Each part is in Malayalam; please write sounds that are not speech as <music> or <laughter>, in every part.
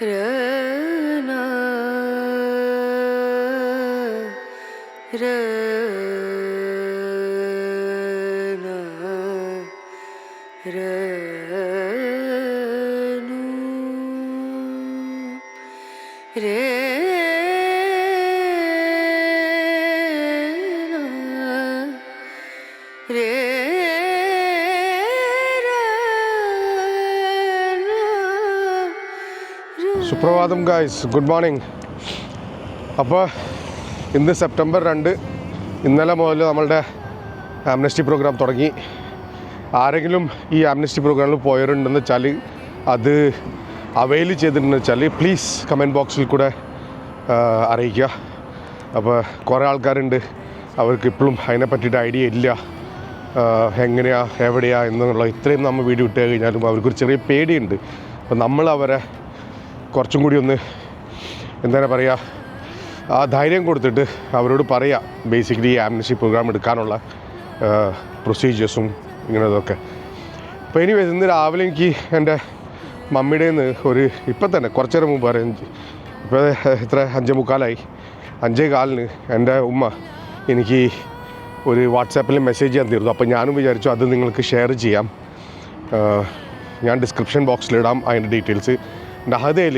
রা സുപ്രഭാതം ഗായ്സ് ഗുഡ് മോർണിംഗ് അപ്പോൾ ഇന്ന് സെപ്റ്റംബർ രണ്ട്. ഇന്നലെ മുതൽ നമ്മളുടെ ആംനസ്റ്റി പ്രോഗ്രാം തുടങ്ങി. ആരെങ്കിലും ഈ ആംനസ്റ്റി പ്രോഗ്രാമിൽ പോയവരുണ്ടെന്ന് വെച്ചാൽ അത് അവൈൽ ചെയ്തിട്ടുണ്ടെന്ന് വെച്ചാൽ പ്ലീസ് കമന്റ് ബോക്സിൽ കൂടെ അറിയിക്കുക. അപ്പോൾ കുറേ ആൾക്കാരുണ്ട്. അവർക്ക് ഇപ്പോഴും അതിനെ പറ്റിയിട്ട് ഐഡിയ ഇല്ല. എങ്ങനെയാ എവിടെയാ എന്നുള്ള ഇത്രയും നമ്മൾ വീഡിയോ ഇട്ട് കഴിഞ്ഞാലും അവർക്കൊരു ചെറിയ പേടിയുണ്ട്. അപ്പോൾ നമ്മൾ അവരെ കുറച്ചും കൂടി ഒന്ന് എന്താണ് പറയുക ആ ധൈര്യം കൊടുത്തിട്ട് അവരോട് പറയാം ബേസിക്കലി ഈ ആംബുലൻസി പ്രോഗ്രാം എടുക്കാനുള്ള പ്രൊസീജിയേഴ്സും ഇങ്ങനെതൊക്കെ. അപ്പോൾ ഇനി ഇന്ന് രാവിലെ എനിക്ക് എന്റെ മമ്മിയുടെ നിന്ന് ഒരു ഇപ്പം തന്നെ കുറച്ച് നേരം മുമ്പ് പറയാം ഇപ്പോൾ എത്ര അഞ്ചേ മുക്കാലായി. അഞ്ചേ കാലിന് എന്റെ ഉമ്മ എനിക്ക് ഒരു വാട്സാപ്പിൽ മെസ്സേജ് ചെയ്യാൻ തീർന്നു അപ്പോൾ ഞാനും വിചാരിച്ചു അത് നിങ്ങൾക്ക് ഷെയർ ചെയ്യാം. ഞാൻ ഡിസ്ക്രിപ്ഷൻ ബോക്സിലിടാം അതിന്റെ ഡീറ്റെയിൽസ് നഹദയിൽ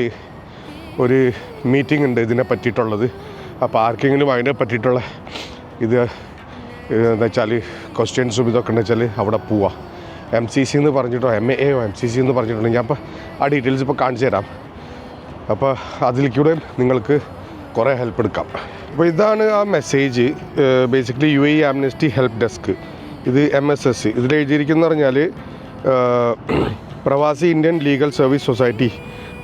ഒരു മീറ്റിംഗ് ഉണ്ട് ഇതിനെ പറ്റിയിട്ടുള്ളത്. അപ്പോൾ ആർക്കെങ്കിലും അതിനെ പറ്റിയിട്ടുള്ള ഇത് എന്താ വെച്ചാൽ ക്വസ്റ്റ്യൻസും ഇതൊക്കെ ഉണ്ടെന്ന് വെച്ചാൽ അവിടെ പോവാം. എം സി സി എന്ന് പറഞ്ഞിട്ടോ M A M C C എന്ന് പറഞ്ഞിട്ടുണ്ടെങ്കിൽ ഞാൻ അപ്പോൾ ആ ഡീറ്റെയിൽസ് ഇപ്പോൾ കാണിച്ചു തരാം. അപ്പോൾ അതിലേക്കൂടെ നിങ്ങൾക്ക് കുറേ ഹെൽപ്പ് എടുക്കാം. അപ്പോൾ ഇതാണ് ആ message basically U A amnesty help desk ഇത് എം എസ് എസ് ഇതിൽ എഴുതിയിരിക്കുന്ന പറഞ്ഞാൽ Pravasi Indian legal service society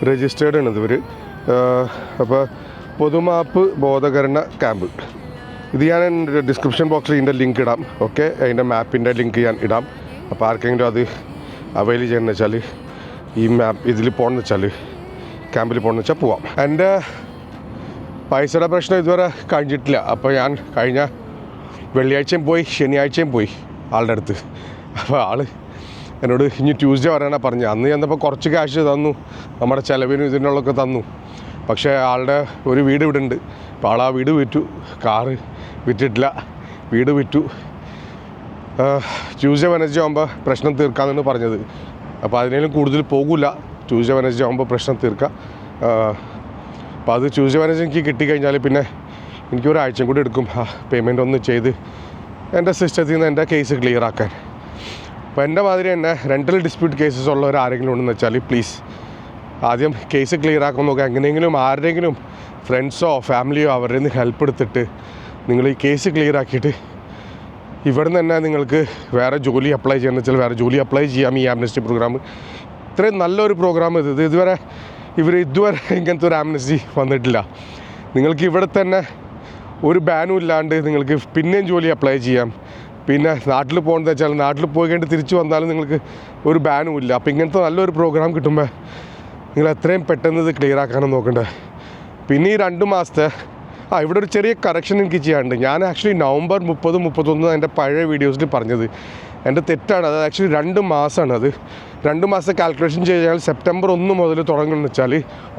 registered ആണ് ഇവർ അപ്പോൾ പൊതുമാപ്പ് ബോധകരണ ക്യാമ്പ്. ഇത് ഞാൻ ഡിസ്ക്രിപ്ഷൻ ബോക്സിൽ ഇതിന്റെ ലിങ്ക് ഇടാം. ഓക്കെ? അതിന്റെ മാപ്പിന്റെ ലിങ്ക് ഞാൻ ഇടാം. അപ്പോൾ ആർക്കെങ്കിലും അത് അവൈൽ ചെയ്യണമെന്ന് വെച്ചാൽ ഈ മാപ്പ് ഇതിൽ പോകണമെന്ന് വെച്ചാൽ ക്യാമ്പിൽ പോകണമെന്ന് വെച്ചാൽ പോവാം. എന്റെ പൈസയുടെ പ്രശ്നം ഇതുവരെ കഴിഞ്ഞിട്ടില്ല. അപ്പോൾ ഞാൻ കഴിഞ്ഞ വെള്ളിയാഴ്ചയും പോയി ശനിയാഴ്ചയും പോയി ആളുടെ അടുത്ത്. അപ്പോൾ ആൾ എന്നോട് ഇനി ട്യൂസ്ഡേ വരാനാണ് പറഞ്ഞത് അന്ന് ചെന്നപ്പോൾ കുറച്ച് ക്യാഷ് തന്നു. നമ്മുടെ ചിലവിനും ഇതിനുള്ളൊക്കെ തന്നു. പക്ഷേ ആളുടെ ഒരു വീട് ഇവിടെ ഉണ്ട് അപ്പോൾ ആൾ ആ വീട് വിറ്റു. കാറ് വിറ്റിട്ടില്ല. വീട് വിറ്റു. ട്യൂസ്ഡേ വെനസ്ഡേ ആകുമ്പോൾ പ്രശ്നം തീർക്കാമെന്നാണ് പറഞ്ഞത്. അപ്പോൾ അതിനേലും കൂടുതൽ പോകില്ല ട്യൂസ്ഡേ വെനസ്ഡേ ആകുമ്പോൾ പ്രശ്നം തീർക്കാം. അപ്പോൾ അത് ട്യൂസ്ഡേ വെനസ്ഡേ എനിക്ക് കിട്ടിക്കഴിഞ്ഞാൽ പിന്നെ എനിക്ക് ഒരാഴ്ചയും കൂടി എടുക്കും. പേയ്മെന്റ് ഒന്ന് ചെയ്ത് എന്റെ സിസ്റ്റത്തിൽ നിന്ന് എന്റെ കേസ് ക്ലിയർ ആക്കാൻ. അപ്പോൾ എന്റെ മാതിരി തന്നെ റെന്റൽ ഡിസ്പ്യൂട്ട് കേസസ് ഉള്ളവർ ആരെങ്കിലും ഉണ്ടെന്ന് വെച്ചാൽ പ്ലീസ് ആദ്യം കേസ് ക്ലിയർ ആക്കാൻ നോക്കുക. എങ്ങനെയെങ്കിലും ആരുടെയെങ്കിലും ഫ്രണ്ട്സോ ഫാമിലിയോ അവരുടെ നിന്ന് ഹെൽപ്പ് എടുത്തിട്ട് നിങ്ങൾ ഈ കേസ് ക്ലിയർ ആക്കിയിട്ട് ഇവിടെ നിന്ന് തന്നെ നിങ്ങൾക്ക് വേറെ ജോലി അപ്ലൈ ചെയ്യാന്ന് വെച്ചാൽ വേറെ ജോലി അപ്ലൈ ചെയ്യാം ഈ ആംനസ്റ്റി പ്രോഗ്രാം ഇത്രയും നല്ലൊരു പ്രോഗ്രാം ഇത്. ഇതുവരെ ഇവർ ഇതുവരെ ഇങ്ങനത്തെ ഒരു ആംനസ്റ്റി വന്നിട്ടില്ല. നിങ്ങൾക്ക് ഇവിടെ തന്നെ ഒരു ബാനും ഇല്ലാണ്ട് നിങ്ങൾക്ക് പിന്നെയും ജോലി അപ്ലൈ ചെയ്യാം. പിന്നെ നാട്ടിൽ പോകണമെന്ന് വെച്ചാൽ നാട്ടിൽ പോയി കഴിഞ്ഞിട്ട് തിരിച്ചു വന്നാലും നിങ്ങൾക്ക് ഒരു ബാനും ഇല്ല. അപ്പോൾ ഇങ്ങനത്തെ നല്ലൊരു പ്രോഗ്രാം കിട്ടുമ്പോൾ നിങ്ങൾ എത്രയും പെട്ടെന്ന് ഇത് ക്ലിയർ ആക്കാനും നോക്കണ്ടേ. പിന്നെ ഈ രണ്ട് മാസത്തെ ആ ഇവിടെ ഒരു ചെറിയ കറക്ഷൻ എനിക്ക് ചെയ്യാനുണ്ട്. ഞാൻ ആക്ച്വലി നവംബർ മുപ്പത് മുപ്പത്തൊന്ന് എന്റെ പഴയ വീഡിയോസിൽ പറഞ്ഞത്. എന്റെ തെറ്റാണ്. അത് ആക്ച്വലി രണ്ട് മാസമാണ് അത്. രണ്ട് മാസത്തെ കാൽക്കുലേഷൻ ചെയ്ത് കഴിഞ്ഞാൽ സെപ്റ്റംബർ ഒന്ന് മുതൽ തുടങ്ങുമെന്ന് വെച്ചാൽ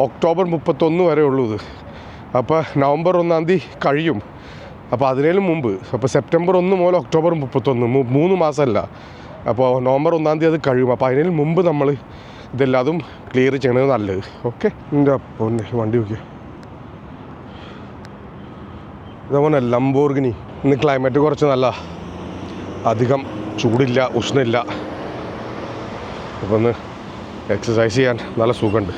ഒക്ടോബർ മുപ്പത്തൊന്ന് വരെ ഉള്ളൂ ഇത്. അപ്പോൾ നവംബർ ഒന്നാം തീയതി കഴിയും. അപ്പോൾ അതിനേലും മുമ്പ്. അപ്പോൾ സെപ്റ്റംബർ ഒന്ന് മുതൽ ഒക്ടോബർ മുപ്പത്തൊന്ന് മൂന്ന് മാസമല്ല. അപ്പോൾ നവംബർ ഒന്നാം തീയതി അത് കഴിയും. അപ്പോൾ അതിനേലും മുമ്പ് നമ്മൾ ഇതെല്ലാതും ക്ലിയർ ചെയ്യണത് നല്ലത്. ഓക്കെ എന്റെ പൊന്നെ വണ്ടി നോക്കിയ. ഇതേപോലെ ലംബോർഗിനി ഇന്ന് ക്ലൈമറ്റ് കുറച്ച് നല്ല അധികം ചൂടില്ല ഉഷ്ണില്ല. അപ്പോൾ ഒന്ന് എക്സസൈസ് ചെയ്യാൻ നല്ല സുഖമുണ്ട്.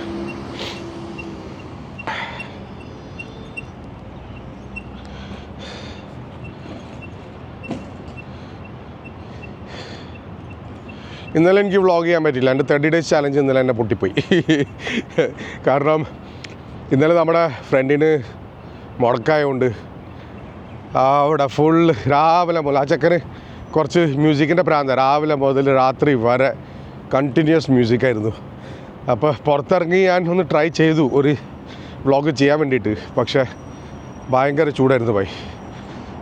ഇന്നലെ എനിക്ക് വ്ളോഗ് ചെയ്യാൻ പറ്റില്ല എന്റെ തേർട്ടി ഡേയ്സ് ചാലഞ്ച് ഇന്നലെ എന്നെ പൊട്ടിപ്പോയി. കാരണം ഇന്നലെ നമ്മുടെ ഫ്രണ്ടിന് മുടക്കായതുകൊണ്ട് അവിടെ ഫുൾ രാവിലെ മുതൽ ആ ചെക്കന് കുറച്ച് മ്യൂസിക്കിന്റെ പ്രാന്ത. രാവിലെ മുതൽ രാത്രി വരെ കണ്ടിന്യൂസ് മ്യൂസിക്കായിരുന്നു അപ്പോൾ പുറത്തിറങ്ങി ഞാൻ ഒന്ന് ട്രൈ ചെയ്തു ഒരു വ്ളോഗ് ചെയ്യാൻ വേണ്ടിയിട്ട്. പക്ഷേ ഭയങ്കര ചൂടായിരുന്നു പോയി.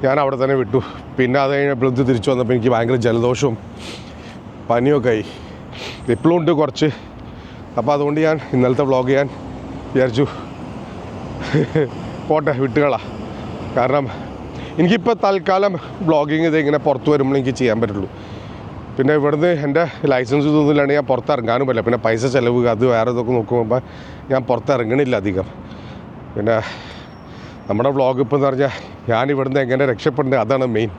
ഞാൻ അവിടെ തന്നെ വിട്ടു. പിന്നെ അത് കഴിഞ്ഞപ്പോൾ തിരിച്ചു വന്നപ്പോൾ എനിക്ക് ഭയങ്കര ജലദോഷവും പനിയൊക്കെ ആയി. ഇപ്പോഴും ഉണ്ട് കുറച്ച്. അപ്പോൾ അതുകൊണ്ട് ഞാൻ ഇന്നലത്തെ വ്ളോഗ് ചെയ്യാൻ വിചാരിച്ചു. പോട്ടെ വിട്ടുകളാ. കാരണം എനിക്കിപ്പോൾ തൽക്കാലം ബ്ലോഗിങ് ഇത് ഇങ്ങനെ പുറത്ത് വരുമ്പോൾ എനിക്ക് ചെയ്യാൻ പറ്റുള്ളൂ. പിന്നെ ഇവിടുന്ന് എന്റെ ലൈസൻസ് തോന്നില്ലാണ്ട് ഞാൻ പുറത്തിറങ്ങാനും പറ്റില്ല പിന്നെ പൈസ ചിലവ് അത് വേറെ ഇതൊക്കെ നോക്കുമ്പോൾ ഞാൻ പുറത്തിറങ്ങണില്ല അധികം. പിന്നെ നമ്മുടെ വ്ളോഗ് ഇപ്പോൾ എന്ന് പറഞ്ഞാൽ ഞാൻ ഇവിടുന്ന് എങ്ങനെ രക്ഷപ്പെടേണ്ടത് അതാണ് മെയിൻ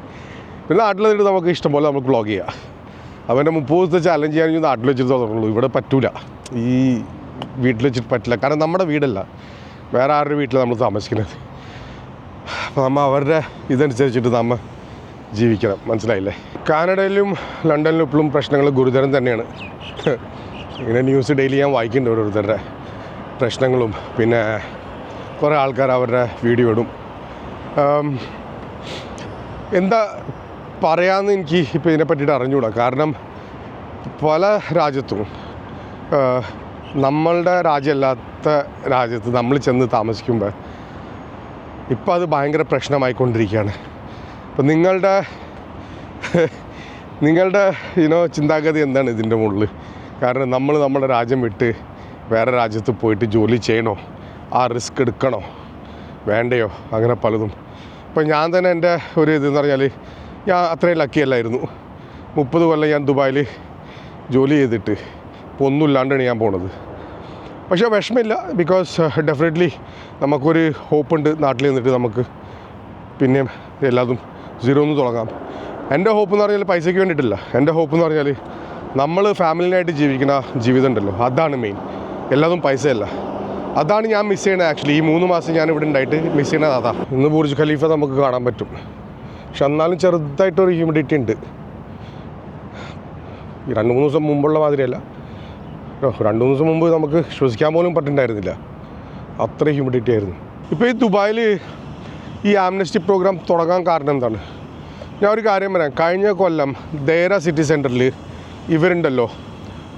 പിന്നെ നാട്ടിൽ നമുക്ക് ഇഷ്ടം പോലെ നമുക്ക് വ്ളോഗ് ചെയ്യാം. അവന്റെ മുപ്പത് ദിവസത്തെ ചാലഞ്ച് ചെയ്യാൻ നാട്ടിൽ വെച്ചിട്ട് തുടങ്ങുള്ളൂ. ഇവിടെ പറ്റൂല. ഈ വീട്ടിൽ വെച്ചിട്ട് പറ്റില്ല. കാരണം നമ്മുടെ വീടല്ല. വേറെ ആരുടെ വീട്ടിലാണ് നമ്മൾ താമസിക്കുന്നത്? അപ്പോൾ നമ്മൾ അവരുടെ ഇതനുസരിച്ചിട്ട് നമ്മൾ ജീവിക്കണം. മനസ്സിലായില്ലേ? കാനഡയിലും ലണ്ടനിലും ഇപ്പോഴും പ്രശ്നങ്ങൾ ഗുരുതരം തന്നെയാണ്. ഇങ്ങനെ ന്യൂസ് ഡെയിലി ഞാൻ വായിക്കുന്നുണ്ട് ഓരോരുത്തരുടെ പ്രശ്നങ്ങളും. പിന്നെ കുറേ ആൾക്കാർ അവരുടെ വീഡിയോ ഇടും. എന്താ പറയാമെന്ന് എനിക്ക് ഇപ്പോൾ ഇതിനെ പറ്റിയിട്ട് അറിഞ്ഞുകൂടാ കാരണം പല രാജ്യത്തും നമ്മളുടെ രാജ്യമല്ലാത്ത രാജ്യത്ത് നമ്മൾ ചെന്ന് താമസിക്കുമ്പോൾ ഇപ്പം അത് ഭയങ്കര പ്രശ്നമായിക്കൊണ്ടിരിക്കുകയാണ്. അപ്പം നിങ്ങളുടെ നിങ്ങളുടെ ഇനോ ചിന്താഗതി എന്താണ് ഇതിന്റെ മുകളിൽ കാരണം നമ്മൾ നമ്മുടെ രാജ്യം വിട്ട് വേറെ രാജ്യത്ത് പോയിട്ട് ജോലി ചെയ്യണോ? ആ റിസ്ക് എടുക്കണോ? വേണ്ടയോ? അങ്ങനെ പലതും. ഇപ്പം ഞാൻ തന്നെ എന്റെ ഒരു ഇതെന്ന് പറഞ്ഞാൽ ഞാൻ അത്രയും ലക്കി അല്ലായിരുന്നു. മുപ്പത് കൊല്ലം ഞാൻ ദുബായിൽ ജോലി ചെയ്തിട്ട് ഇപ്പോൾ ഒന്നുമില്ലാണ്ടാണ് ഞാൻ പോണത്. പക്ഷേ വിഷമില്ല ബിക്കോസ് ഡെഫിനറ്റ്ലി നമുക്കൊരു ഹോപ്പുണ്ട് നാട്ടിൽ നിന്നിട്ട് നമുക്ക് പിന്നെയും എല്ലാതും സീറോ ഒന്ന് തുടങ്ങാം. എന്റെ ഹോപ്പ് എന്ന് പറഞ്ഞാൽ പൈസയ്ക്ക് വേണ്ടിയിട്ടില്ല. എന്റെ ഹോപ്പ് എന്ന് പറഞ്ഞാൽ നമ്മൾ ഫാമിലിനായിട്ട് ജീവിക്കുന്ന ജീവിതം ഉണ്ടല്ലോ അതാണ് മെയിൻ എല്ലാതും പൈസയല്ല. അതാണ് ഞാൻ മിസ് ചെയ്യണത് ആക്ച്വലി ഈ മൂന്ന് മാസം ഞാൻ ഇവിടെ ഉണ്ടായിട്ട് മിസ് ചെയ്യണത് അതാ. ഇന്ന് ബുർജ് ഖലീഫ നമുക്ക് കാണാൻ പറ്റും. പക്ഷെ എന്നാലും ചെറുതായിട്ടൊരു ഹ്യൂമിഡിറ്റി ഉണ്ട്. രണ്ട് മൂന്ന് ദിവസം മുമ്പുള്ള മാതിരിയല്ല. രണ്ട് മൂന്ന് ദിവസം മുമ്പ് നമുക്ക് ശ്വസിക്കാൻ പോലും പറ്റുന്നുണ്ടായിരുന്നില്ല അത്ര ഹ്യൂമിഡിറ്റി ആയിരുന്നു. ഇപ്പോൾ ഈ ദുബായിൽ ഈ ആംനസ്റ്റി പ്രോഗ്രാം തുടങ്ങാൻ കാരണം എന്താണ്? ഞാൻ ഒരു കാര്യം പറയാം. കഴിഞ്ഞ കൊല്ലം ദേര സിറ്റി സെന്ററിൽ ഇവരുണ്ടല്ലോ.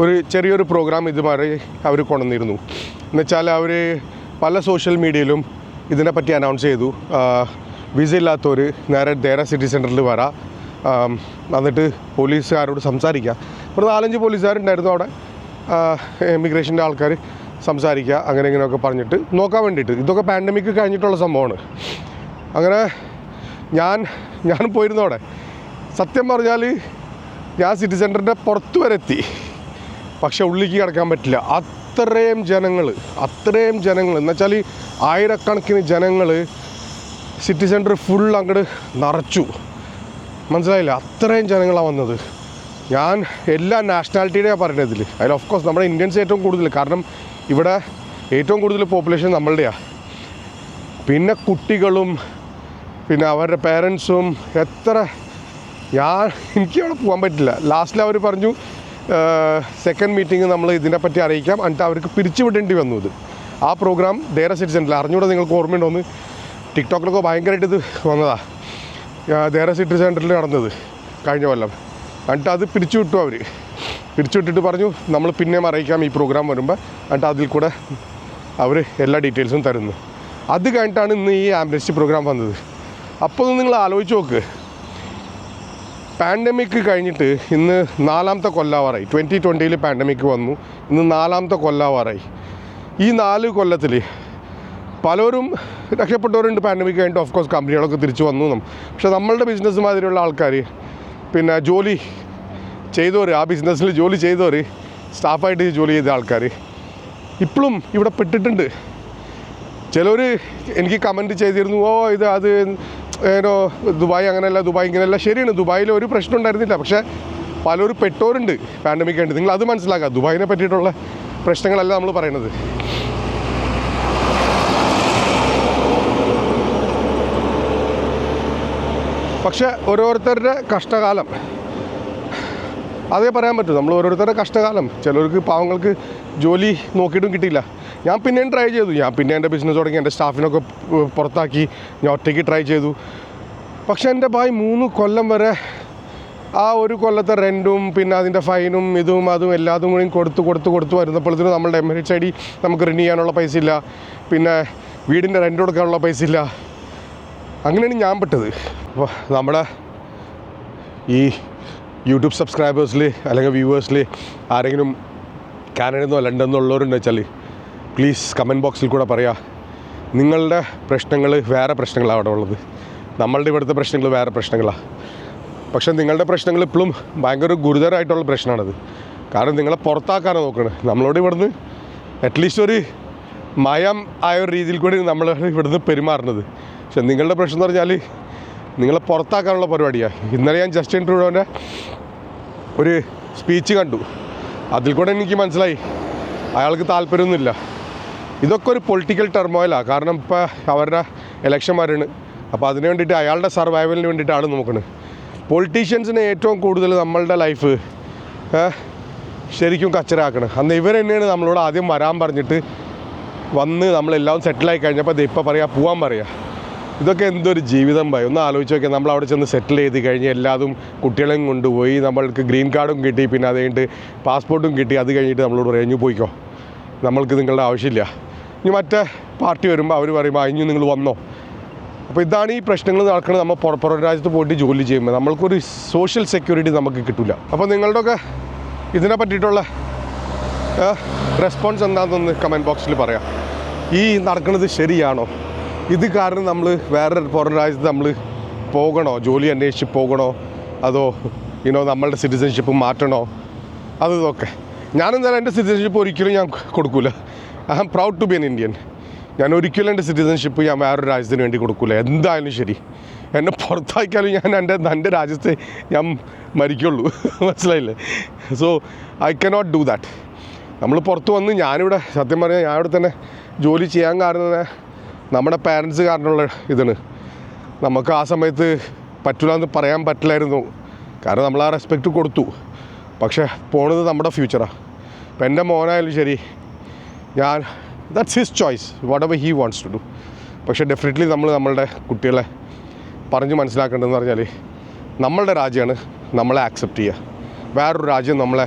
ഒരു ചെറിയൊരു പ്രോഗ്രാം ഇതുമാതിരി അവർ കൊണ്ടുവന്നിരുന്നു. എന്നുവെച്ചാൽ അവർ പല സോഷ്യൽ മീഡിയയിലും ഇതിനെപ്പറ്റി അനൗൺസ് ചെയ്തു. വിസ ഇല്ലാത്തവർ നേരെ ദേര സിറ്റി സെന്ററിൽ വരാം. എന്നിട്ട് പോലീസുകാരോട് സംസാരിക്കുക ഒരു നാലഞ്ച് പോലീസുകാരുണ്ടായിരുന്നു അവിടെ. ഇമിഗ്രേഷന്റെ ആൾക്കാർ സംസാരിക്കുക അങ്ങനെ ഇങ്ങനെയൊക്കെ പറഞ്ഞിട്ട് നോക്കാൻ വേണ്ടിയിട്ട്. ഇതൊക്കെ പാൻഡമിക് കഴിഞ്ഞിട്ടുള്ള സംഭവമാണ്. അങ്ങനെ ഞാൻ ഞാൻ പോയിരുന്നു അവിടെ. സത്യം പറഞ്ഞാൽ ഞാൻ സിറ്റി സെന്ററിന്റെ പുറത്ത് വരെ എത്തി. പക്ഷേ ഉള്ളിലേക്ക് കിടക്കാൻ പറ്റില്ല. അത്രയും ജനങ്ങൾ അത്രയും ജനങ്ങൾ എന്നുവെച്ചാൽ ആയിരക്കണക്കിന് ജനങ്ങൾ സിറ്റി സെന്റർ ഫുൾ അങ്ങോട്ട് നിറച്ചു. മനസ്സിലായില്ല? അത്രയും ജനങ്ങളാണ് വന്നത്. ഞാൻ എല്ലാ നാഷണാലിറ്റിയുടെയാണ് പറയുന്നത് ഇതിൽ അതിൽ ഓഫ് കോഴ്സ് നമ്മുടെ ഇന്ത്യൻസ് ഏറ്റവും കൂടുതൽ. കാരണം ഇവിടെ ഏറ്റവും കൂടുതൽ പോപ്പുലേഷൻ നമ്മളുടെയാണ് പിന്നെ കുട്ടികളും പിന്നെ അവരുടെ പേരൻസും എത്ര ഞാൻ എനിക്ക് അവിടെ പോകാൻ പറ്റില്ല. ലാസ്റ്റിൽ അവർ പറഞ്ഞു സെക്കൻഡ് മീറ്റിംഗ് നമ്മൾ ഇതിനെപ്പറ്റി അറിയിക്കാം. എന്നിട്ട് അവർക്ക് പിരിച്ചുവിടേണ്ടി വന്നു ഇത്. ആ പ്രോഗ്രാം ദേര സിറ്റിസണിൽ അറിഞ്ഞുകൂടെ നിങ്ങൾക്ക് ഓർമ്മയുണ്ടോ എന്ന് ടിക്ടോക്കിലൊക്കെ ഭയങ്കരമായിട്ട് ഇത് വന്നതാണ് ദേര സിറ്റി സെന്ററിൽ നടന്നത് കഴിഞ്ഞ കൊല്ലം. എന്നിട്ട് അത് പിരിച്ചു വിട്ടു അവർ പിരിച്ചു വിട്ടിട്ട് പറഞ്ഞു നമ്മൾ പിന്നെയും അറിയിക്കാം ഈ പ്രോഗ്രാം വരുമ്പോൾ എന്നിട്ട് അതിൽ കൂടെ അവർ എല്ലാ ഡീറ്റെയിൽസും തരുന്നു. അത് കഴിഞ്ഞിട്ടാണ് ഇന്ന് ഈ ആംബുലൻസ് പ്രോഗ്രാം വന്നത്. അപ്പോൾ നിങ്ങൾ ആലോചിച്ച് നോക്ക്. പാൻഡമിക് കഴിഞ്ഞിട്ട് ഇന്ന് നാലാമത്തെ കൊല്ലാവാറായി. ട്വന്റി ട്വന്റിയിൽ പാൻഡമിക് വന്നു. ഇന്ന് നാലാമത്തെ കൊല്ലാവാറായി. ഈ നാല് കൊല്ലത്തിൽ പലരും രക്ഷപ്പെട്ടവരുണ്ട്. പാൻഡമിക് കഴിഞ്ഞിട്ട് ഓഫ് കോഴ്സ് കമ്പനികളൊക്കെ തിരിച്ചു വന്നു. പക്ഷെ നമ്മളുടെ ബിസിനസ് മാതിരിയുള്ള ആൾക്കാർ പിന്നെ ജോലി ചെയ്തവർ ആ ബിസിനസ്സിൽ ജോലി ചെയ്തവർ സ്റ്റാഫായിട്ട് ജോലി ചെയ്ത ആൾക്കാർ ഇപ്പോഴും ഇവിടെ പെട്ടിട്ടുണ്ട്. ചിലർ എനിക്ക് കമന്റ് ചെയ്തിരുന്നു ഓ ഇത് അത് ഏനോ ദുബായ് അങ്ങനെയല്ല ദുബായ് ഇങ്ങനെയല്ല. ശരിയാണ് ദുബായിൽ ഒരു പ്രശ്നം ഉണ്ടായിരുന്നില്ല. പക്ഷേ പലരും പെട്ടോരുണ്ട് പാൻഡമിക് ആയിട്ട് നിങ്ങൾ അത് മനസ്സിലാക്കുക. ദുബായിനെ പറ്റിയിട്ടുള്ള പ്രശ്നങ്ങളല്ല നമ്മൾ പറയുന്നത്. പക്ഷേ ഓരോരുത്തരുടെ കഷ്ടകാലം. അതേ പറയാൻ പറ്റൂ. നമ്മൾ ഓരോരുത്തരുടെ കഷ്ടകാലം. ചിലർക്ക് പാവങ്ങൾക്ക് ജോലി നോക്കിയിട്ടും കിട്ടിയില്ല. ഞാൻ പിന്നെയും ട്രൈ ചെയ്തു. ഞാൻ പിന്നെ എന്റെ ബിസിനസ് തുടങ്ങി. എന്റെ സ്റ്റാഫിനൊക്കെ പുറത്താക്കി. ഞാൻ ഒറ്റയ്ക്ക് ട്രൈ ചെയ്തു. പക്ഷെ എന്റെ ഭായ് മൂന്ന് കൊല്ലം വരെ ആ ഒരു കൊല്ലത്തെ റെന്റും പിന്നെ അതിന്റെ ഫൈനും ഇതും അതും എല്ലാതും കൂടി കൊടുത്ത് കൊടുത്ത് കൊടുത്ത് വരുന്നപ്പോഴത്തേനും നമ്മളുടെ എമിറേറ്റ്സ് ഐ ഡി നമുക്ക് റിന്യൂ ചെയ്യാനുള്ള പൈസ ഇല്ല. പിന്നെ വീടിന്റെ റെന്റ് കൊടുക്കാനുള്ള പൈസ ഇല്ല. അങ്ങനെയാണ് ഞാൻ പെട്ടത്. അപ്പോൾ നമ്മുടെ ഈ യൂട്യൂബ് സബ്സ്ക്രൈബേഴ്സിൽ അല്ലെങ്കിൽ വ്യൂവേഴ്സിൽ ആരെങ്കിലും കാനഡയിൽ നിന്നോ ഉള്ളവരുണ്ടെന്ന് വെച്ചാൽ പ്ലീസ് കമന്റ് ബോക്സിൽ കൂടെ പറയാം. നിങ്ങളുടെ പ്രശ്നങ്ങൾ വേറെ പ്രശ്നങ്ങളാണ് അവിടെ ഉള്ളത്. നമ്മളുടെ ഇവിടുത്തെ പ്രശ്നങ്ങൾ വേറെ പ്രശ്നങ്ങളാണ് പക്ഷേ നിങ്ങളുടെ പ്രശ്നങ്ങൾ ഇപ്പോഴും ഭയങ്കര ഗുരുതരമായിട്ടുള്ള പ്രശ്നമാണത്. കാരണം നിങ്ങളെ പുറത്താക്കാനാണ് നോക്കുന്നത് നമ്മളോട് ഇവിടുന്ന് അറ്റ്ലീസ്റ്റ് ഒരു മയം ആയ ഒരു രീതിയിൽ കൂടി നമ്മൾ ഇവിടുന്ന് പെരുമാറുന്നത്. പക്ഷെ നിങ്ങളുടെ പ്രശ്നം എന്ന് പറഞ്ഞാൽ നിങ്ങളെ പുറത്താക്കാനുള്ള പരിപാടിയാണ് ഇന്നലെ ഞാൻ ജസ്റ്റിൻ ട്രൂഡോന്റെ ഒരു സ്പീച്ച് കണ്ടു. അതിൽ കൂടെ എനിക്ക് മനസ്സിലായി. അയാൾക്ക് താല്പര്യമൊന്നുമില്ല. ഇതൊക്കെ ഒരു പൊളിറ്റിക്കൽ ടെർമോയിലാണ് കാരണം ഇപ്പോൾ അവരുടെ ഇലക്ഷൻ വരാണ് അപ്പോൾ അതിന് വേണ്ടിയിട്ട് അയാളുടെ സർവൈവലിന് വേണ്ടിയിട്ടാണ് നോക്കുന്നത് പൊളിറ്റീഷ്യൻസിന് ഏറ്റവും കൂടുതൽ നമ്മളുടെ ലൈഫ് ശരിക്കും കച്ചറാക്കണം അന്ന് ഇവർ തന്നെയാണ് നമ്മളോട് ആദ്യം വരാൻ പറഞ്ഞിട്ട് വന്ന് നമ്മളെല്ലാം സെറ്റിലായി കഴിഞ്ഞപ്പോൾ ദേ ഇപ്പം പറയാ പോവാൻ പറയാ. ഇതൊക്കെ എന്തൊരു ജീവിതം ഭയം? ഒന്ന് ആലോചിച്ച് നോക്കിയാൽ നമ്മൾ അവിടെ ചെന്ന് സെറ്റിൽ ചെയ്ത് കഴിഞ്ഞ് എല്ലാതും കുട്ടികളെയും കൊണ്ടുപോയി നമ്മൾക്ക് ഗ്രീൻ കാർഡും കിട്ടി പിന്നെ അത് കഴിഞ്ഞിട്ട് പാസ്പോർട്ടും കിട്ടി അത് കഴിഞ്ഞിട്ട് നമ്മളോട് പറയും "ഇഞ്ഞു പോയിക്കോ. നമ്മൾക്ക് നിങ്ങളുടെ ആവശ്യമില്ല. ഇനി മറ്റേ പാർട്ടി വരുമ്പോൾ അവർ പറയുമ്പോൾ ഇനി നിങ്ങൾ വന്നോ. അപ്പോൾ ഇതാണ് ഈ പ്രശ്നങ്ങൾ നടക്കുന്നത് നമ്മൾ പുറ പുറം രാജ്യത്ത് പോയിട്ട് ജോലി ചെയ്യുമ്പോൾ നമ്മൾക്കൊരു സോഷ്യൽ സെക്യൂരിറ്റി നമുക്ക് കിട്ടില്ല അപ്പോൾ നിങ്ങളുടെയൊക്കെ ഇതിനെ പറ്റിയിട്ടുള്ള റെസ്പോൺസ് എന്താണെന്നൊന്ന് കമന്റ് ബോക്സിൽ പറയാം. ഈ നടക്കുന്നത് ശരിയാണോ? ഇത് കാരണം നമ്മൾ വേറെ പുറം രാജ്യത്ത് നമ്മൾ പോകണോ? ജോലി അന്വേഷിച്ച് പോകണോ? അതോ ഇനോ നമ്മളുടെ സിറ്റിസൺഷിപ്പ് മാറ്റണോ? അത് ഇതൊക്കെ. ഞാനെന്തായാലും എന്റെ സിറ്റിസൺഷിപ്പ് ഒരിക്കലും ഞാൻ കൊടുക്കൂല. I am proud to be an Indian ഞാൻ ഒരിക്കലും എന്റെ സിറ്റിസൺഷിപ്പ് ഞാൻ വേറൊരു രാജ്യത്തിന് വേണ്ടി കൊടുക്കൂല. എന്തായാലും ശരി. എന്നെ പുറത്താക്കിയാലും ഞാൻ എന്റെ എന്റെ രാജ്യത്തെ ഞാൻ മരിക്കുള്ളൂ. <laughs> മനസ്സിലായില്ലേ? So I cannot do that നമ്മൾ പുറത്ത് വന്ന് ഞാനിവിടെ സത്യം പറഞ്ഞാൽ ഞാൻ ഇവിടെ തന്നെ ജോലി ചെയ്യാൻ കാരണം നമ്മുടെ പാരൻസ് കാരണമുള്ള ഇതാണ്. നമുക്ക് ആ സമയത്ത് പറ്റില്ല എന്ന് പറയാൻ പറ്റില്ലായിരുന്നു. കാരണം നമ്മൾ ആ റെസ്പെക്റ്റ് കൊടുത്തു. പക്ഷേ പോണത് നമ്മുടെ ഫ്യൂച്ചറാണ് ഇപ്പം എന്റെ മോനായാലും ശരി ഞാൻ that's his choice whatever he wants to do പക്ഷേ ഡെഫിനറ്റ്ലി നമ്മൾ നമ്മളുടെ കുട്ടികളെ പറഞ്ഞ് മനസ്സിലാക്കേണ്ടതെന്ന് പറഞ്ഞാൽ നമ്മളുടെ രാജ്യമാണ് നമ്മളെ ആക്സെപ്റ്റ് ചെയ്യുക വേറൊരു രാജ്യം നമ്മളെ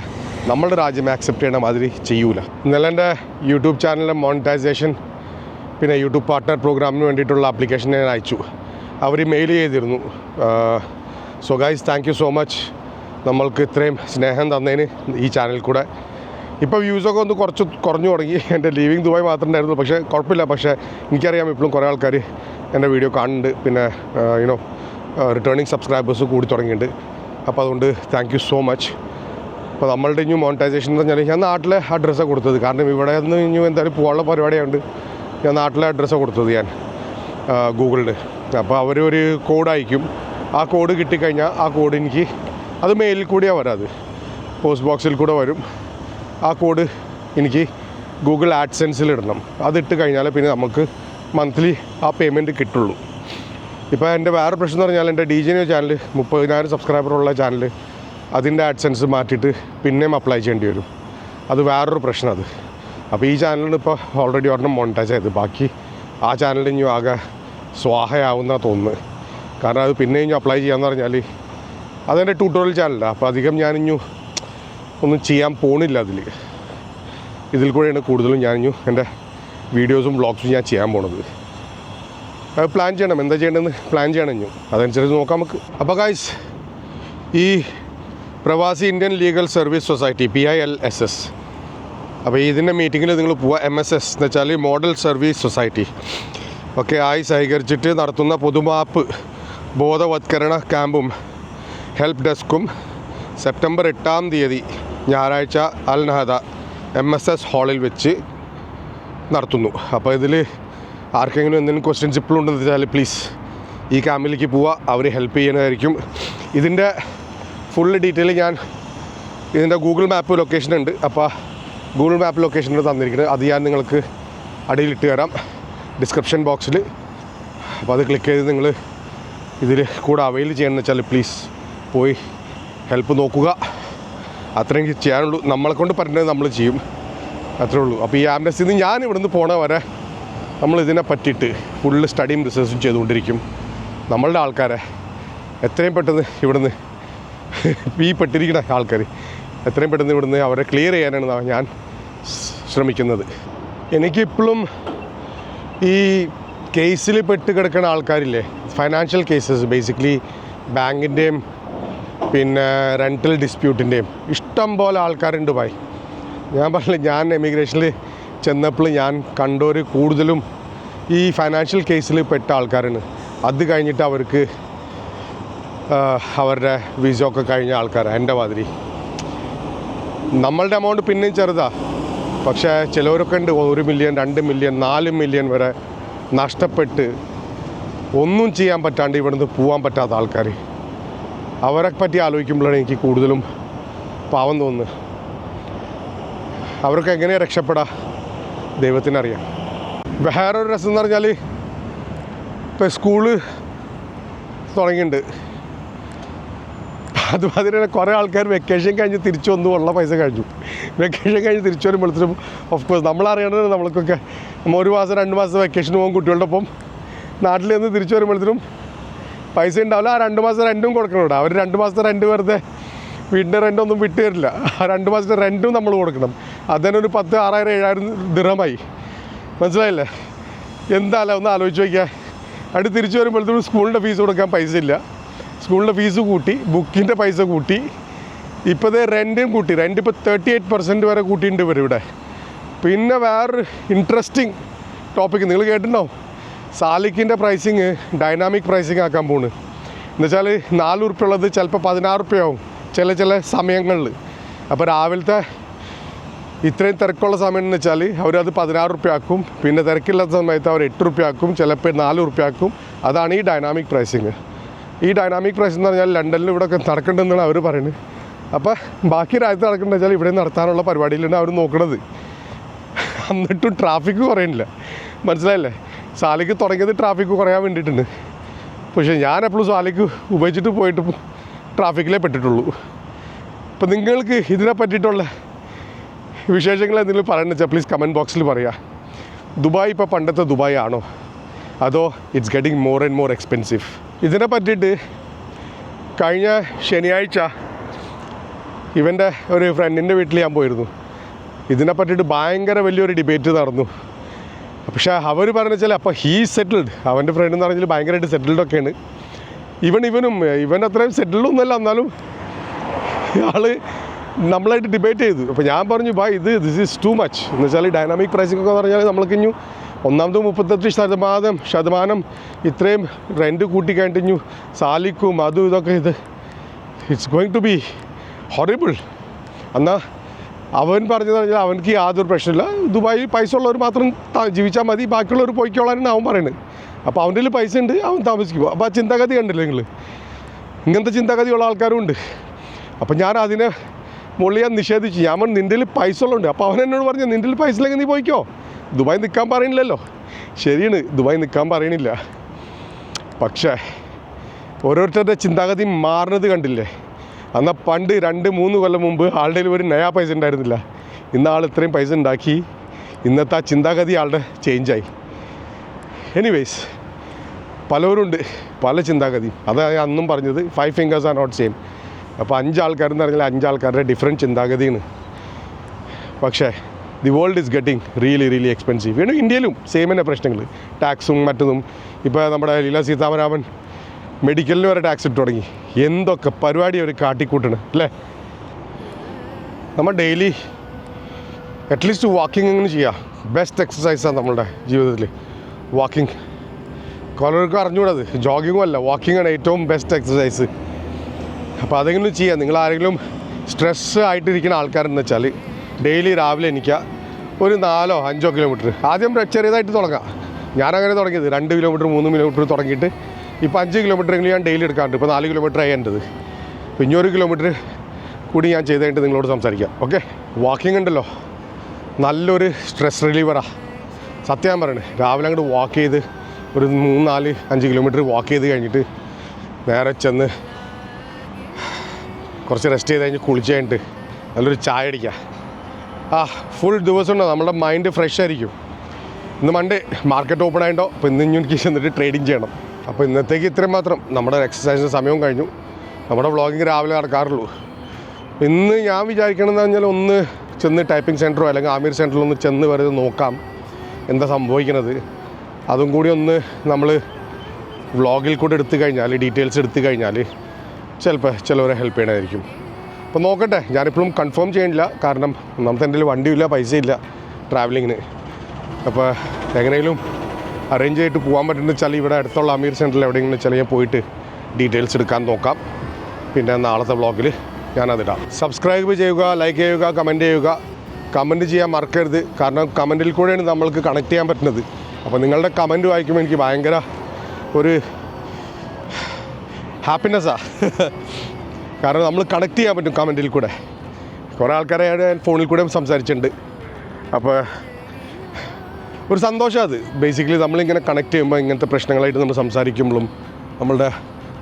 നമ്മളുടെ രാജ്യം ആക്സെപ്റ്റ് ചെയ്യണ മാതിരി ചെയ്യൂല. ഇന്നലെ എന്റെ യൂട്യൂബ് ചാനലിലെ മോണിറ്റൈസേഷൻ പിന്നെ യൂട്യൂബ് പാർട്ട്ണർ പ്രോഗ്രാമിന് വേണ്ടിയിട്ടുള്ള ആപ്ലിക്കേഷൻ ഞാൻ അയച്ചു. അവർ മെയിൽ ചെയ്തിരുന്നു. So guys thank you so much നമ്മൾക്ക് ഇത്രയും സ്നേഹം തന്നതിന് ഈ ചാനൽ കൂടെ. ഇപ്പോൾ വ്യൂസൊക്കെ ഒന്ന് കുറച്ച് കുറഞ്ഞു തുടങ്ങി. എന്റെ ലീവിങ് ദുബായ് മാത്രമേ ഉണ്ടായിരുന്നു. പക്ഷേ കുഴപ്പമില്ല. പക്ഷേ എനിക്കറിയാം ഇപ്പോഴും കുറേ ആൾക്കാർ എന്റെ വീഡിയോ കാണുന്നുണ്ട്. പിന്നെ യുനോ റിട്ടേണിങ് സബ്സ്ക്രൈബേഴ്സ് കൂടി തുടങ്ങിയിട്ടുണ്ട്. അപ്പോൾ അതുകൊണ്ട് താങ്ക് യു സോ മച്ച് അപ്പോൾ നമ്മളുടെ ഇനി മോണിറ്റൈസേഷൻ എന്ന് പറഞ്ഞാൽ ഞാൻ നാട്ടിലെ അഡ്രസ്സാണ് കൊടുത്തത്. കാരണം ഇവിടെ നിന്ന് ഇനി എന്തായാലും പോകാനുള്ള പരിപാടിയുണ്ട് ഞാൻ നാട്ടിലെ അഡ്രസ്സാണ് കൊടുത്തത് ഞാൻ ഗൂഗിളിൽ അപ്പോൾ അവർ ഒരു കോഡ് അയക്കും. ആ കോഡ് കിട്ടിക്കഴിഞ്ഞാൽ ആ കോഡ് എനിക്ക് അത് മെയിലിൽ കൂടിയാണ് വരാത് പോസ്റ്റ് ബോക്സിൽ കൂടെ വരും. ആ കോഡ് എനിക്ക് ഗൂഗിൾ ആഡ്സെൻസിൽ ഇടണം. അതിട്ട് കഴിഞ്ഞാൽ പിന്നെ നമുക്ക് മന്ത്ലി ആ പേയ്മെന്റ് കിട്ടുള്ളൂ. ഇപ്പോൾ എന്റെ വേറെ പ്രശ്നം എന്ന് പറഞ്ഞാൽ എന്റെ ഡി ജെ ചാനൽ മുപ്പതിനായിരം സബ്സ്ക്രൈബറുള്ള ചാനൽ അതിന്റെ ആഡ്സെൻസ് മാറ്റിയിട്ട് പിന്നെയും അപ്ലൈ ചെയ്യേണ്ടി വരും. അത് വേറൊരു പ്രശ്നം അത്. അപ്പോൾ ഈ ചാനലിന് ഇപ്പോൾ ഓൾറെഡി ഒരെണ്ണം മോണിറ്റൈസ് ചെയ്ത്. ബാക്കി ആ ചാനലിൽ ഇനി ആകെ സ്വാഹയാവുന്ന തോന്നുന്നു. കാരണം അത് പിന്നെ ഇനി അപ്ലൈ ചെയ്യാന്ന് പറഞ്ഞാൽ അതെന്റെ ട്യൂട്ടോറിയൽ ചാനലാണ് അപ്പോൾ അധികം ഞാനിഞ്ഞു ഒന്നും ചെയ്യാൻ പോണില്ല അതിൽ ഇതിൽ കൂടെയാണ് കൂടുതലും ഞാനിഞ്ഞു എന്റെ വീഡിയോസും വ്ളോഗ്സും ഞാൻ ചെയ്യാൻ പോണത്. പ്ലാൻ ചെയ്യണം. എന്താ ചെയ്യേണ്ടതെന്ന് പ്ലാൻ ചെയ്യണം ഇഞ്ഞു. അതനുസരിച്ച് നോക്കാം നമുക്ക്. അപ്പോൾ ഗായ്സ് ഈ Pravasi Indian legal service society P I L S S അപ്പോൾ ഇതിന്റെ മീറ്റിങ്ങിൽ നിങ്ങൾ പോവുക എം എസ് എസ് എന്ന് വെച്ചാൽ മോഡൽ സർവീസ് സൊസൈറ്റി ഒക്കെ ആയി സഹകരിച്ചിട്ട് നടത്തുന്ന പൊതുമാപ്പ് ബോധവത്കരണ ക്യാമ്പും ഹെൽപ്പ് ഡെസ്കും സെപ്റ്റംബർ എട്ടാം തീയതി ഞായറാഴ്ച Al Nahda M S S ഹാളിൽ വെച്ച് നടത്തുന്നു. അപ്പോൾ ഇതിൽ ആർക്കെങ്കിലും എന്തെങ്കിലും ക്വസ്റ്റ്യൻസ് ഇപ്പോഴും ഉണ്ടെന്ന് വെച്ചാൽ പ്ലീസ് ഈ ക്യാമ്പിലേക്ക് പോവുക. അവർ ഹെൽപ്പ് ചെയ്യുന്നതായിരിക്കും. ഇതിന്റെ ഫുൾ ഡീറ്റെയിൽ ഞാൻ ഇതിന്റെ ഗൂഗിൾ മാപ്പ് ലൊക്കേഷൻ ഉണ്ട്. അപ്പോൾ ഗൂഗിൾ മാപ്പ് ലൊക്കേഷനിൽ തന്നിരിക്കുന്നത്. അത് ഞാൻ നിങ്ങൾക്ക് അടിയിലിട്ട് തരാം. ഡിസ്ക്രിപ്ഷൻ ബോക്സിൽ അപ്പോൾ അത് ക്ലിക്ക് ചെയ്ത് നിങ്ങൾ ഇതിൽ കൂടെ അവൈൽ ചെയ്യണമെന്ന് വെച്ചാൽ പ്ലീസ് പോയി ഹെൽപ്പ് നോക്കുക. അത്രയും ചെയ്യാനുള്ളൂ. നമ്മളെ കൊണ്ട് പറ്റുന്നത് നമ്മൾ ചെയ്യും. അത്രേ ഉള്ളൂ. അപ്പോൾ ഈ ആംബുലൻസിൽ നിന്ന് ഞാൻ ഇവിടുന്ന് പോണ വരെ നമ്മൾ ഇതിനെ പറ്റിയിട്ട് ഫുള്ള് സ്റ്റഡിയും റിസർച്ചും ചെയ്തുകൊണ്ടിരിക്കും. നമ്മളുടെ ആൾക്കാരെ. എത്രയും പെട്ടെന്ന് ഇവിടുന്ന് <laughs> ഈ പെട്ടിരിക്കുന്ന ആൾക്കാർ എത്രയും പെട്ടെന്ന് ഇവിടുന്ന് അവരെ ക്ലിയർ ചെയ്യാനാണ് ഞാൻ ശ്രമിക്കുന്നത്. എനിക്കിപ്പോഴും ഈ കേസിൽ പെട്ട് കിടക്കുന്ന ആൾക്കാരില്ലേ? ഫൈനാൻഷ്യൽ കേസസ് ബേസിക്കലി ബാങ്കിന്റെയും പിന്നെ റെന്റൽ ഡിസ്പ്യൂട്ടിന്റെയും ഇഷ്ടം പോലെ ആൾക്കാരുണ്ട് ഭായ്. ഞാൻ പറഞ്ഞില്ല ഞാൻ എമിഗ്രേഷനിൽ ചെന്നപ്പോൾ ഞാൻ കണ്ടവർ കൂടുതലും ഈ ഫൈനാൻഷ്യൽ കേസിൽ പെട്ട ആൾക്കാരാണ്. അത് കഴിഞ്ഞിട്ട് അവർക്ക് അവരുടെ വിസ ഒക്കെ കഴിഞ്ഞ ആൾക്കാരാണ് എന്റെ മാതിരി. നമ്മളുടെ എമൗണ്ട് പിന്നെയും ചെറുതാ. പക്ഷേ ചിലവരൊക്കെ ഉണ്ട് ഒരു മില്യൺ രണ്ട് മില്യൺ നാല് മില്യൺ വരെ നഷ്ടപ്പെട്ട് ഒന്നും ചെയ്യാൻ പറ്റാണ്ട് ഇവിടുന്ന് പോകാൻ പറ്റാത്ത ആൾക്കാർ അവരെ പറ്റി ആലോചിക്കുമ്പോഴാണ് എനിക്ക് കൂടുതലും പാവം തോന്നുന്നത്. അവർക്ക് എങ്ങനെയാണ് രക്ഷപ്പെടാം? ദൈവത്തിനറിയാം. വേറൊരു രസം എന്ന് പറഞ്ഞാൽ ഇപ്പോൾ സ്കൂൾ തുടങ്ങിയിട്ടുണ്ട്. അതുമാതിരി തന്നെ കുറേ ആൾക്കാർ വെക്കേഷൻ കഴിഞ്ഞ് തിരിച്ചു വന്നു ഉള്ള പൈസ കഴിഞ്ഞു. വെക്കേഷൻ കഴിഞ്ഞ് തിരിച്ചു വരുമ്പോഴത്തേനും ഓഫ് കോഴ്സ് നമ്മളറിയണത് നമ്മൾക്കൊക്കെ നമ്മൾ ഒരു മാസം രണ്ട് മാസം വെക്കേഷൻ പോകും കുട്ടികളുടെ ഒപ്പം നാട്ടിൽ നിന്ന് തിരിച്ചു വരുമ്പോഴത്തേനും പൈസ ഉണ്ടാവില്ല. ആ രണ്ട് മാസം റെന്റും കൊടുക്കണം അവർ രണ്ട് മാസത്തെ റെന്റ് വെറുതെ വീടിന്റെ റെന്റൊന്നും വിട്ട് തരില്ല. ആ രണ്ട് മാസത്തെ റെന്റും നമ്മൾ കൊടുക്കണം. അതിന് ഒരു പത്ത് ആറായിരം ഏഴായിരം ദൃഢമായി മനസ്സിലായില്ലേ? എന്തായാലും ഒന്ന് ആലോചിച്ച് വയ്ക്കുക അവിടെ തിരിച്ചു വരുമ്പോഴത്തേക്കും സ്കൂളിന്റെ ഫീസ് കൊടുക്കാൻ പൈസ ഇല്ല. സ്കൂളിന്റെ ഫീസ് കൂട്ടി ബുക്കിന്റെ പൈസ കൂട്ടി. ഇപ്പോൾ ഇത് റെന്റും കൂട്ടി. റെന്റ് ഇപ്പോൾ തേർട്ടി എയ്റ്റ് പെർസെന്റ് വരെ കൂട്ടിയിട്ടുണ്ട് ഇവർ ഇവിടെ. പിന്നെ വേറൊരു ഇൻട്രസ്റ്റിംഗ് ടോപ്പിക്ക് നിങ്ങൾ കേട്ടിട്ടുണ്ടോ? സാലിക്കിന്റെ പ്രൈസിങ് ഡൈനാമിക് പ്രൈസിങ് ആക്കാൻ പോണ്. എന്നുവെച്ചാൽ നാല് ഉറുപ്പ്യ ഉള്ളത് ചിലപ്പോൾ പതിനാറ് ഉറുപ്പ്യയാവും ചില ചില സമയങ്ങളിൽ. അപ്പോൾ രാവിലത്തെ ഇത്രയും തിരക്കുള്ള സമയം എന്ന് വെച്ചാൽ അവരത് പതിനാറ് റുപ്യ ആക്കും. പിന്നെ തിരക്കില്ലാത്ത സമയത്ത് അവർ എട്ട് റുപ്യ ആക്കും. ചിലപ്പോൾ നാല് റുപ്യ ആക്കും. അതാണ് ഈ ഡൈനാമിക് പ്രൈസിങ് ഈ ഡൈനാമിക് പ്രൈസ് എന്ന് പറഞ്ഞാൽ ലണ്ടനിൽ ഇവിടെ ഒക്കെ നടക്കുന്നുണ്ടെന്നാണ് അവർ പറയുന്നത് അപ്പോൾ ബാക്കി രാജ്യത്ത് നടക്കേണ്ടത് വെച്ചാൽ ഇവിടെ നടത്താനുള്ള പരിപാടിയിലാണ് അവർ നോക്കണത്. എന്നിട്ടും ട്രാഫിക്ക് കുറയുന്നില്ല. മനസ്സിലായില്ലേ? സാലിക്ക് തുടങ്ങിയത് ട്രാഫിക്ക് കുറയാൻ വേണ്ടിയിട്ടുണ്ട് പക്ഷേ ഞാൻ എപ്പോഴും സാലിക്ക് ഉപയോഗിച്ചിട്ട് പോയിട്ട് ട്രാഫിക്കിലേ പെട്ടിട്ടുള്ളൂ. അപ്പം നിങ്ങൾക്ക് ഇതിനെ പറ്റിയിട്ടുള്ള വിശേഷങ്ങൾ എന്തെങ്കിലും പറയുന്നത് വെച്ചാൽ പ്ലീസ് കമന്റ് ബോക്സിൽ പറയുക ദുബായ് ഇപ്പോൾ പണ്ടത്തെ ദുബായ് ആണോ? അതോ it's getting more and more expensive ഇതിനെ പറ്റിയിട്ട് കഴിഞ്ഞ ശനിയാഴ്ച ഇവന്റെ ഒരു ഫ്രണ്ടിന്റെ വീട്ടിൽ ഞാൻ പോയിരുന്നു. ഇതിനെ പറ്റിയിട്ട് ഭയങ്കര വലിയൊരു ഡിബേറ്റ് നടന്നു. പക്ഷേ അവർ പറഞ്ഞു വെച്ചാൽ അപ്പോൾ ഹീ സെറ്റിൽഡ് അവന്റെ ഫ്രണ്ട് എന്ന് പറഞ്ഞാൽ ഭയങ്കരമായിട്ട് സെറ്റിൽഡ് ഒക്കെയാണ്. ഇവൻ ഇവനും ഇവൻ അത്രയും സെറ്റിൽഡ് ഒന്നുമല്ല എന്നാലും ഇയാൾ നമ്മളായിട്ട് ഡിബേറ്റ് ചെയ്തു. അപ്പോൾ ഞാൻ പറഞ്ഞു ബൈ ഇത് ദിസ് ഈസ് ടു മച്ച് എന്ന് വെച്ചാൽ ഡൈനാമിക് പ്രൈസിംഗ് ഒക്കെ പറഞ്ഞാൽ നമ്മൾക്ക് ഇഞ്ഞു ഒന്നാമത് മുപ്പത്തെട്ട് ശതമാനം ശതമാനം ഇത്രയും റെന്റ് കൂട്ടി കഴിഞ്ഞു. സാലിക്കും അതും ഇതൊക്കെ ഇത്. It's going to be horrible എന്നാൽ അവൻ പറഞ്ഞതെന്ന് പറഞ്ഞാൽ അവനക്ക് യാതൊരു പ്രശ്നമില്ല. ദുബായിൽ പൈസ ഉള്ളവർ മാത്രം ജീവിച്ചാൽ മതി. ബാക്കിയുള്ളവർ പോയിക്കോളാനാണ് അവൻ പറയുന്നത്. അപ്പോൾ അവന്റെ കയ്യിൽ പൈസ ഉണ്ട്. അവൻ താമസിക്കും അപ്പോൾ ആ ചിന്താഗതി കണ്ടില്ല നിങ്ങൾ ഇങ്ങനത്തെ ചിന്താഗതിയുള്ള ആൾക്കാരും ഉണ്ട് അപ്പം ഞാൻ അതിനെ മുകളിൽ ഞാൻ നിഷേധിച്ചു. ഞാൻ നിന്റെ പൈസ ഉള്ളതുണ്ട് അപ്പോൾ അവൻ എന്നോട് പറഞ്ഞു നിന്റെ പൈസ ഇല്ലെങ്കിൽ നീ പോയിക്കോ. ദുബായ് നിൽക്കാൻ പറയണില്ലല്ലോ. ശരിയാണ് ദുബായ് നിൽക്കാൻ പറയണില്ല. പക്ഷേ ഓരോരുത്തരുടെ ചിന്താഗതി മാറുന്നത് കണ്ടില്ലേ? എന്നാൽ പണ്ട് രണ്ട് മൂന്ന് കൊല്ലം മുമ്പ് ആളുടെ ഒരു നയാ പൈസ ഉണ്ടായിരുന്നില്ല. ഇന്ന് ആൾ ഇത്രയും പൈസ ഉണ്ടാക്കി ഇന്നത്തെ ആ ചിന്താഗതി ആളുടെ ചേഞ്ചായി എനിവേയ്സ് പലവരുണ്ട് പല ചിന്താഗതി. അതാണ് അന്നും പറഞ്ഞത് five fingers are not same അപ്പോൾ അഞ്ച് ആൾക്കാരെന്ന് പറഞ്ഞാൽ അഞ്ചാൾക്കാരുടെ ഡിഫറെന്റ് ചിന്താഗതിയാണ്. പക്ഷേ the world is getting really really expensive വീണ്ടും ഇന്ത്യയിലും സെയിം തന്നെ പ്രശ്നങ്ങൾ ടാക്സും മറ്റതും. ഇപ്പോൾ നമ്മുടെ ലീല സീതാരാമൻ മെഡിക്കലിന് വരെ ടാക്സ് ഇട്ട് തുടങ്ങി. എന്തൊക്കെ പരിപാടി അവർ കാട്ടിക്കൂട്ടണ് അല്ലേ? നമ്മൾ ഡെയിലി അറ്റ്ലീസ്റ്റ് വാക്കിംഗ് എങ്ങനെ ചെയ്യുക ബെസ്റ്റ് എക്സസൈസാണ് നമ്മളുടെ ജീവിതത്തിൽ വാക്കിംഗ് പലർക്കും അറിഞ്ഞുകൂടത് ജോഗിങ്ങും അല്ല വാക്കിംഗ് ആണ് ഏറ്റവും ബെസ്റ്റ് എക്സസൈസ് അപ്പോൾ അതെങ്കിലും ചെയ്യാം. നിങ്ങൾ ആരെങ്കിലും സ്ട്രെസ് ആയിട്ടിരിക്കുന്ന ആൾക്കാരെന്ന് വെച്ചാൽ ഡെയിലി രാവിലെ എണീക്കുക ഒരു നാലോ അഞ്ചോ കിലോമീറ്റർ ആദ്യം ചെറിയതായിട്ട് തുടങ്ങാം. ഞാനങ്ങനെ തുടങ്ങിയത് രണ്ട് കിലോമീറ്റർ മൂന്ന് കിലോമീറ്റർ തുടങ്ങിയിട്ട് ഇപ്പോൾ അഞ്ച് കിലോമീറ്റർ എങ്കിലും ഞാൻ ഡെയിലി എടുക്കാറുണ്ട്. ഇപ്പോൾ നാല് കിലോമീറ്റർ ആയി എന്റെത്. ഇനി ഒരു കിലോമീറ്റർ കൂടി ഞാൻ ചെയ്ത് കഴിഞ്ഞിട്ട് നിങ്ങളോട് സംസാരിക്കാം. ഓക്കെ വാക്കിംഗ് ഉണ്ടല്ലോ. നല്ലൊരു സ്ട്രെസ് റിലീവറാണ് സത്യം ഞാൻ പറയണേ. രാവിലെ അങ്ങോട്ട് വാക്ക് ചെയ്ത് ഒരു മൂന്ന് നാല് അഞ്ച് കിലോമീറ്റർ വാക്ക് ചെയ്ത് കഴിഞ്ഞിട്ട് നേരെ ചെന്ന് കുറച്ച് റെസ്റ്റ് ചെയ്ത് കഴിഞ്ഞ് കുളിച്ച് കഴിഞ്ഞിട്ട് നല്ലൊരു ചായ അടിക്കുക ആ ഫുൾ ദിവസം നമ്മുടെ മൈൻഡ് ഫ്രഷ് ആയിരിക്കും. ഇന്ന് മൺഡേ മാർക്കറ്റ് ഓപ്പൺ ആയിട്ടോ? അപ്പോൾ ഇന്ന് ഇനി എനിക്ക് ചെന്നിട്ട് ട്രേഡിങ് ചെയ്യണം. അപ്പോൾ ഇന്നത്തേക്ക് ഇത്രയും മാത്രം. നമ്മുടെ എക്സസൈസിന്റെ സമയവും കഴിഞ്ഞു. നമ്മുടെ വ്ളോഗിങ് രാവിലെ നടക്കാറുള്ളൂ. ഇന്ന് ഞാൻ വിചാരിക്കണമെന്ന് പറഞ്ഞാൽ ഒന്ന് ചെന്ന് ടൈപ്പിംഗ് സെന്ററോ അല്ലെങ്കിൽ ആമീർ സെന്ററിലോ ഒന്ന് ചെന്ന് വെറുതെ നോക്കാം. എന്താ സംഭവിക്കുന്നത് അതും കൂടി ഒന്ന് നമ്മൾ വ്ളോഗിൽ കൂടെ എടുത്തു കഴിഞ്ഞാൽ ഡീറ്റെയിൽസ് എടുത്തു കഴിഞ്ഞാൽ ചിലപ്പോൾ ചിലവരെ ഹെൽപ്പ് ചെയ്യണമായിരിക്കും അപ്പോൾ നോക്കട്ടെ ഞാനിപ്പോഴും കൺഫേം ചെയ്യണില്ല. കാരണം ഒന്നാമത്തെ എന്റെ വണ്ടിയില്ല പൈസ ഇല്ല ട്രാവലിങ്ങിന് അപ്പോൾ എങ്ങനെയും അറേഞ്ച് ചെയ്തിട്ട് പോകാൻ പറ്റുന്ന വെച്ചാൽ ഇവിടെ അടുത്തുള്ള അമീർ സെന്ററിൽ എവിടെയെങ്കിലും വെച്ചാൽ ഞാൻ പോയിട്ട് ഡീറ്റെയിൽസ് എടുക്കാൻ നോക്കാം. പിന്നെ നാളത്തെ വ്ളോഗിൽ ഞാനതിടാം സബ്സ്ക്രൈബ് ചെയ്യുക ലൈക്ക് ചെയ്യുക കമന്റ് ചെയ്യുക. കമന്റ് ചെയ്യാൻ മറക്കരുത്. കാരണം കമന്റിൽ കൂടെയാണ് നമ്മൾക്ക് കണക്ട് ചെയ്യാൻ പറ്റുന്നത്. അപ്പോൾ നിങ്ങളുടെ കമന്റ് വായിക്കുമ്പോൾ എനിക്ക് ഭയങ്കര ഒരു ഹാപ്പിനെസ്സാണ് <laughs> കാരണം നമ്മൾ കണക്ട് ചെയ്യാൻ പറ്റും കമന്റിൽ കൂടെ. കുറേ ആൾക്കാരെ ഞാൻ ഫോണിൽ കൂടെ സംസാരിച്ചിട്ടുണ്ട്. അപ്പോൾ ഒരു സന്തോഷം അത്. ബേസിക്കലി നമ്മളിങ്ങനെ കണക്ട് ചെയ്യുമ്പോൾ ഇങ്ങനത്തെ പ്രശ്നങ്ങളായിട്ട് നമ്മൾ സംസാരിക്കുമ്പോഴും നമ്മളുടെ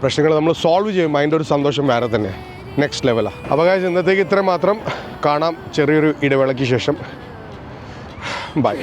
പ്രശ്നങ്ങൾ നമ്മൾ സോൾവ് ചെയ്യുമ്പോൾ അതിന്റെ ഒരു സന്തോഷം വേറെ തന്നെ. നെക്സ്റ്റ് ലെവലാണ് അപ്പോൾ ഇന്നത്തേക്ക് ഇത്ര മാത്രം. കാണാം ചെറിയൊരു ഇടവേളയ്ക്ക് ശേഷം. ബൈ